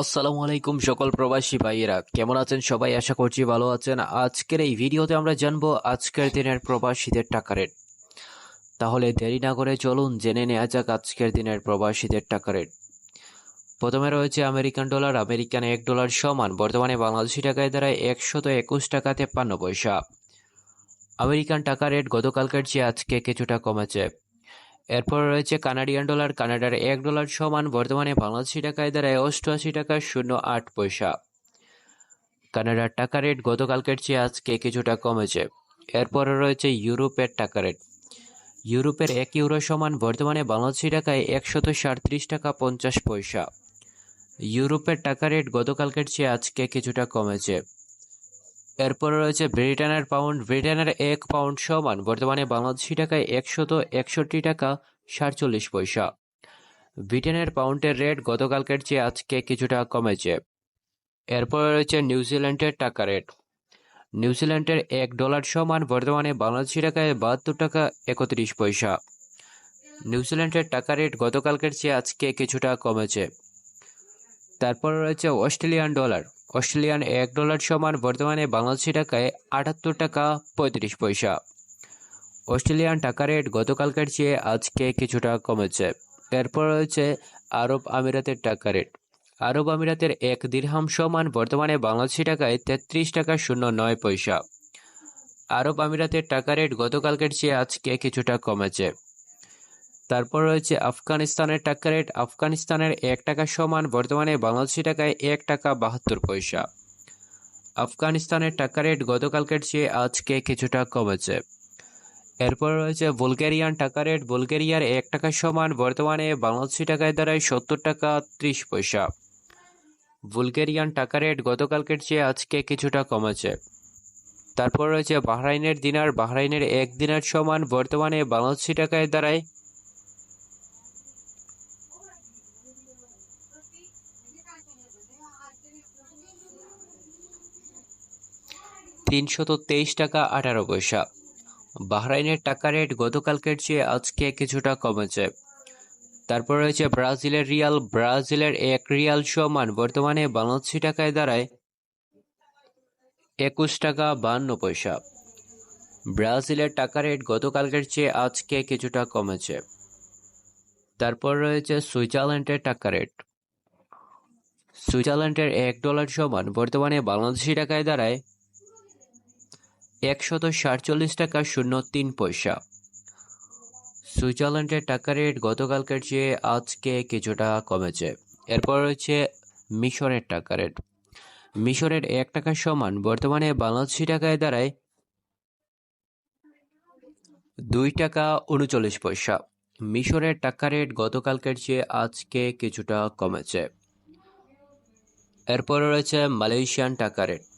আসসালামু আলাইকুম সকল প্রবাসী ভাইয়েরা। কেমন আছেন সবাই? আশা করছি ভালো আছেন। আজকের এই ভিডিওতে আমরা জানব আজকের দিনের প্রবাসীদের টাকা রেট। তাহলে দেরি না করে চলুন জেনে নেওয়া যাক আজকের দিনের প্রবাসীদের টাকা রেট। প্রথমে রয়েছে আমেরিকান ডলার, আমেরিকান এক ডলার সমান। বর্তমানে বাংলাদেশি টাকায় দাঁড়ায় একশত একুশ টাকা তেপ্পান্ন পয়সা। আমেরিকান টাকা রেট গতকালকের চেয়ে আজকে কিছুটা কমেছে। এরপর রয়েছে কানাডিয়ান ডলার, কানাডার এক ডলার সমান, বর্তমানে বাংলাদেশি টাকায় দাঁড়ায় অষ্টআশি টাকা শূন্য আট পয়সা। কানাডার টাকা রেট গতকালকের চেয়ে আজকে কিছুটা কমেছে। এরপর রয়েছে ইউরোপের টাকা রেট। ইউরোপের এক ইউরো সমান, বর্তমানে বাংলাদেশি টাকায় একশত সাঁত্রিশ টাকা পঞ্চাশ পয়সা। ইউরোপের টাকা রেট গতকালকের চেয়ে আজকে কিছুটা কমেছে। এরপর রয়েছে ব্রিটেনের পাউন্ড ব্রিটেনের এক পাউন্ড সমান। বর্তমানে বাংলাদেশি টাকায় একশত একষট্টি টাকা সাতচল্লিশ পয়সা। ব্রিটেনের পাউন্ডের রেট গতকালকের চেয়ে আজকে কিছুটা কমেছে। এরপর রয়েছে নিউজিল্যান্ডের টাকা রেট নিউজিল্যান্ডের এক ডলার সমান, বর্তমানে বাংলাদেশি টাকায় বাহাত্তর টাকা একত্রিশ পয়সা। নিউজিল্যান্ডের টাকা রেট গতকালকের চেয়ে আজকে কিছুটা কমেছে। তারপর রয়েছে অস্ট্রেলিয়ান ডলার অস্ট্রেলিয়ান এক ডলার সমান বর্তমানে বাংলাদেশি টাকায় আটাত্তর টাকা পঁয়ত্রিশ পয়সা। অস্ট্রেলিয়ান টাকা রেট গতকালকের চেয়ে আজকে কিছুটা কমেছে। এরপর রয়েছে আরব আমিরাতের টাকা রেট। আরব আমিরাতের এক দিরহাম সমান বর্তমানে বাংলাদেশি টাকায় তেত্রিশ টাকা শূন্য নয় পয়সা। আরব আমিরাতের টাকা রেট গতকালকের চেয়ে আজকে কিছুটা কমেছে। তারপর রয়েছে আফগানিস্তানের টাকা রেট। আফগানিস্তানের এক টাকা সমান, বর্তমানে বাংলাদেশি টাকায় এক টাকা বাহাত্তর পয়সা। আফগানিস্তানের টাকা রেট গতকালকের চেয়ে আজকে কিছুটা কমেছে। এরপর রয়েছে বুলগেরিয়ান টাকা রেট। বুলগেরিয়ার এক টাকা সমান, বর্তমানে বাংলাদেশি টাকায় দাঁড়ায় সত্তর টাকা ত্রিশ পয়সা। বুলগেরিয়ান টাকা রেট গতকালকের চেয়ে আজকে কিছুটা কমেছে। তারপর রয়েছে বাহরাইনের দিনার। বাহরাইনের এক দিনার সমান, বর্তমানে বাংলাদেশি টাকায় দাঁড়ায় তিনশত তেইশ টাকা আঠারো পয়সা। বাহরাইনের টাকা রেট গতকালকের চেয়ে আজকে কিছুটা কমেছে। তারপর রয়েছে ব্রাজিলের রিয়াল। ব্রাজিলের এক রিয়াল সমান বর্তমানে বাংলাদেশি টাকায় দাঁড়ায় একুশ টাকা বান্ন পয়সা। ব্রাজিলের টাকা রেট গতকালকের চেয়ে আজকে কিছুটা কমেছে। তারপর রয়েছে সুইজারল্যান্ডের টাকা রেট। সুইজারল্যান্ডের এক ডলার সমান বর্তমানে বাংলাদেশি টাকায় দাঁড়ায় একশত সাতচল্লিশ টাকা শূন্য তিন পয়সা। সুইজারল্যান্ডের টাকা রেট গতকালকের চেয়ে আজকে কিছুটা কমেছে। এরপর রয়েছে মিশরের টাকা রেট। মিশরের এক টাকা সমান বর্তমানে বাংলাদেশি টাকায় দাঁড়ায় দুই টাকা উনচল্লিশ পয়সা। মিশরের টাকা রেট গতকালকের চেয়ে আজকে কিছুটা কমেছে। এরপর রয়েছে মালয়েশিয়ান টাকা রেট।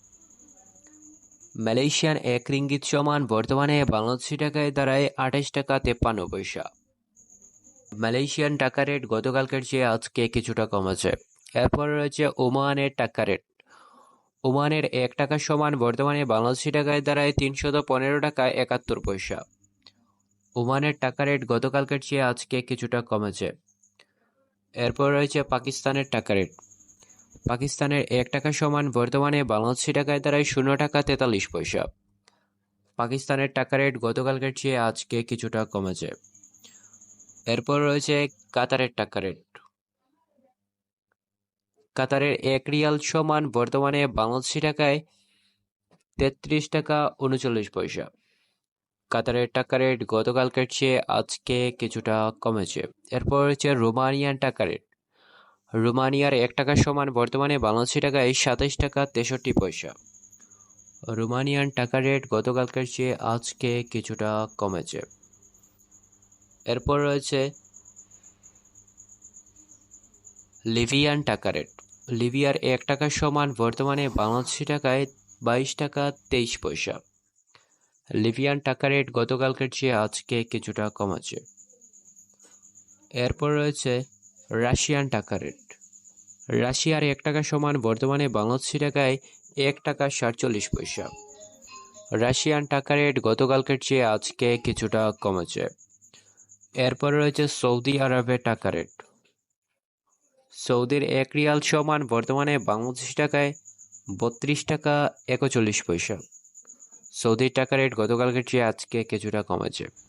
মালয়েশিয়ান এক রিঙ্গিত সমান বর্তমানে বাংলাদেশি টাকায় দাঁড়ায় আঠাশ টাকা তেপ্পান্ন পয়সা। মালয়েশিয়ান টাকা রেট গতকালকের চেয়ে আজকে কিছুটা কমেছে। এরপর রয়েছে ওমানের টাকা রেট ওমানের এক টাকা সমান বর্তমানে বাংলাদেশি টাকায় দাঁড়ায় তিনশত পনেরো টাকা একাত্তর পয়সা। ওমানের টাকা রেট গতকালকের চেয়ে আজকে কিছুটা কমেছে। এরপর রয়েছে পাকিস্তানের টাকা রেট পাকিস্তানের এক টাকা সমান বর্তমানে বাংলাদেশি টাকায় দাঁড়ায় শূন্য টাকা তেতাল্লিশ পয়সা। পাকিস্তানের টাকা রেট গতকালকের চেয়ে আজকে কিছুটা কমেছে। এরপর রয়েছে কাতারের টাকা রেট। কাতারের এক রিয়াল সমান বর্তমানে বাংলাদেশি টাকায় তেত্রিশ টাকা উনচল্লিশ পয়সা। কাতারের টাকা রেট গতকালকের চেয়ে আজকে কিছুটা কমেছে। এরপর রয়েছে রোমানিয়ান টাকা রেট। রোমানিয়ার এক টাকা সমান বর্তমানে বাংলাদেশি টাকায় সাতাইশ টাকা তেষট্টি পয়সা। রোমানিয়ান টাকা রেট গতকালকের চেয়ে আজকে কিছুটা কমেছে। এরপর রয়েছে লিভিয়ান টাকা রেট। লিবিয়ার এক টাকা সমান বর্তমানে বাংলাদেশি টাকায় বাইশ টাকা তেইশ পয়সা। লিবিয়ান টাকা রেট গতকালকের চেয়ে আজকে কিছুটা কমেছে। এরপর রয়েছে রাশিয়ান টাকা রেট। রাশিয়ার এক টাকা সমান বর্তমানে বাংলাদেশি টাকায় এক টাকা সাতচল্লিশ পয়সা। রাশিয়ান টাকা রেট গতকালকের চেয়ে আজকে কিছুটা কমেছে। এরপর রয়েছে সৌদি আরবের টাকা রেট। সৌদির এক রিয়াল সমান বর্তমানে বাংলাদেশ টাকায় বত্রিশ টাকা একচল্লিশ পয়সা। সৌদির টাকা রেট গতকালকের চেয়ে আজকে কিছুটা কমেছে।